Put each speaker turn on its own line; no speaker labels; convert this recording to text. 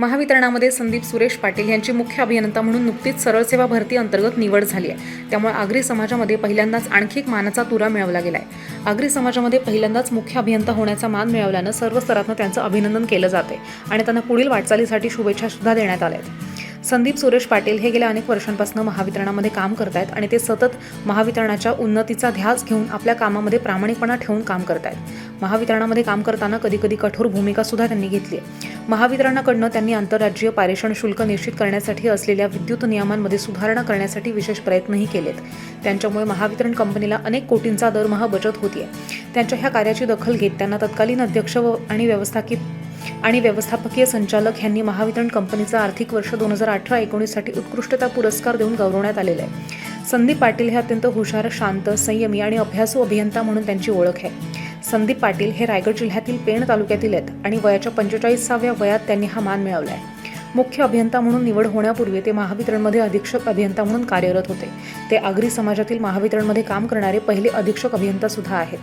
महावितरणामध्ये संदीप सुरेश पाटील यांची मुख्य अभियंता म्हणून नुकतीच सरळ सेवा भरती अंतर्गत निवड झाली आहे. त्यामुळे आगरी समाजामध्ये पहिल्यांदाच आणखी एक मानाचा तुरा मिळवला गेला आहे. आगरी समाजामध्ये पहिल्यांदाच मुख्य अभियंता होण्याचा मान मिळवल्यानं सर्व स्तरातनं त्यांचं अभिनंदन केलं जाते आणि त्यांना पुढील वाटचालीसाठी शुभेच्छा सुद्धा देण्यात आल्या आहेत. संदीप सुरेश पाटील हे गेल्या अनेक वर्षांपासून महावितरणामध्ये काम करत आहेत आणि ते सतत महावितरणाच्या उन्नतीचा ध्यास घेऊन आपल्या कामामध्ये प्रामाणिकपणा ठेवून काम करत आहेत महावितरणामध्ये काम करताना कधी कधी कठोर भूमिका सुद्धा त्यांनी घेतली आहे. महावितरणाकडनं त्यांनी आंतरराज्यीय पारेषण शुल्क निश्चित करण्यासाठी असलेल्या विद्युत नियमांमध्ये सुधारणा करण्यासाठी विशेष प्रयत्नही केलेत. त्यांच्यामुळे महावितरण कंपनीला अनेक कोटींचा दरमहा बचत होतीये. त्यांच्या ह्या कार्याची दखल घेत त्यांना तत्कालीन अध्यक्ष व आणि व्यवस्थापित आणि व्यवस्थापकीय संचालक यांनी महावितरण कंपनीचा आर्थिक वर्ष दोन हजार अठरा एकोणीससाठी उत्कृष्टता पुरस्कार देऊन गौरवण्यात आलेला आहे. संदीप पाटील हे अत्यंत हुशार शांत संयमी आणि अभ्यासू अभियंता म्हणून त्यांची ओळख आहे. संदीप पाटील हे रायगड जिल्ह्यातील पेण तालुक्यातील आहेत आणि वयाच्या पंचेचाळीसाव्या वयात त्यांनी हा मान मिळवला आहे मुख्य अभियंता म्हणून निवड होण्यापूर्वी ते महावितरणमध्ये अधीक्षक अभियंता म्हणून कार्यरत होते. ते आगरी समाजातील महावितरणमध्ये काम करणारे पहिले अधीक्षक अभियंता सुद्धा आहेत.